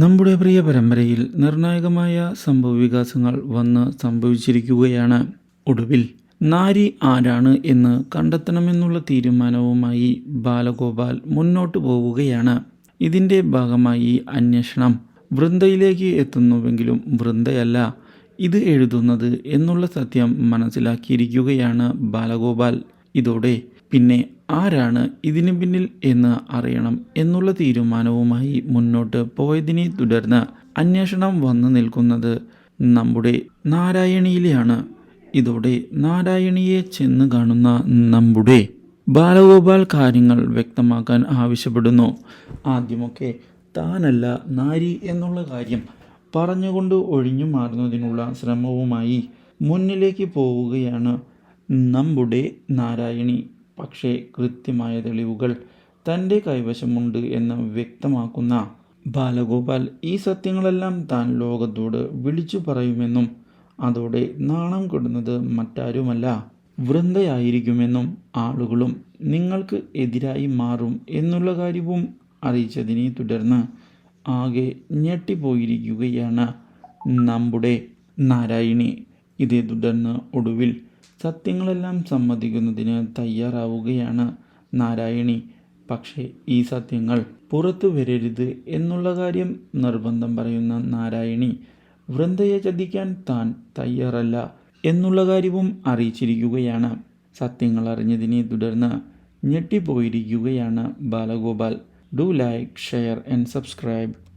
നമ്മുടെ പ്രിയ പരമ്പരയിൽ നിർണായകമായ സംഭവവികാസങ്ങൾ വന്ന് സംഭവിച്ചിരിക്കുകയാണ്. ഒടുവിൽ നാരി ആരാണ് എന്ന് കണ്ടെത്തണമെന്നുള്ള തീരുമാനവുമായി ബാലഗോപാൽ മുന്നോട്ട് പോവുകയാണ്. ഇതിന്റെ ഭാഗമായി അന്വേഷണം വൃന്ദയിലേക്ക് എത്തുന്നുവെങ്കിലും വൃന്ദയല്ല ഇത് എഴുതുന്നത് എന്നുള്ള സത്യം മനസ്സിലാക്കിയിരിക്കുകയാണ് ബാലഗോപാൽ. ഇതോടെ പിന്നെ ആരാണ് ഇതിന് പിന്നിൽ എന്ന് അറിയണം എന്നുള്ള തീരുമാനവുമായി മുന്നോട്ട് പോയതിനെ തുടർന്ന് അന്വേഷണം വന്നു നിൽക്കുന്നത് നമ്മുടെ നാരായണിയിലെയാണ്. ഇതോടെ നാരായണിയെ ചെന്ന് കാണുന്ന നമ്മുടെ ബാലഗോപാൽ കാര്യങ്ങൾ വ്യക്തമാക്കാൻ ആവശ്യപ്പെടുന്നു. ആദ്യമൊക്കെ താനല്ല നാരി എന്നുള്ള കാര്യം പറഞ്ഞുകൊണ്ട് ഒഴിഞ്ഞു മാറുന്നതിനുള്ള ശ്രമവുമായി മുന്നിലേക്ക് പോവുകയാണ് നമ്മുടെ നാരായണി. പക്ഷേ കൃത്യമായ തെളിവുകൾ തന്റെ കൈവശമുണ്ട് എന്ന് വ്യക്തമാക്കുന്ന ബാലഗോപാൽ ഈ സത്യങ്ങളെല്ലാം താൻ ലോകത്തോട് വിളിച്ചു പറയുമെന്നും അതോടെ നാണം കെടുന്നത് മറ്റാരുമല്ല. വൃന്ദയായിരിക്കുമെന്നും ആളുകളും നിങ്ങൾക്ക് എതിരായി മാറും എന്നുള്ള കാര്യവും അറിയിച്ചതിനെ തുടർന്ന് ആകെ ഞെട്ടിപ്പോയിരിക്കുകയാണ് നമ്മുടെ നാരായണി. ഇതേ തുടർന്ന് ഒടുവിൽ സത്യങ്ങളെല്ലാം സമ്മതിക്കുന്നതിന് തയ്യാറാവുകയാണ് നാരായണി. പക്ഷേ ഈ സത്യങ്ങൾ പുറത്തു വരരുത് എന്നുള്ള കാര്യം നിർബന്ധം പറയുന്ന നാരായണി വൃന്ദയെ ചതിക്കാൻ താൻ തയ്യാറല്ല എന്നുള്ള കാര്യവും അറിയിച്ചിരിക്കുകയാണ്. സത്യങ്ങൾ അറിഞ്ഞതിനെ തുടർന്ന് ഞെട്ടിപ്പോയിരിക്കുകയാണ് Balagopal. Do like share and subscribe.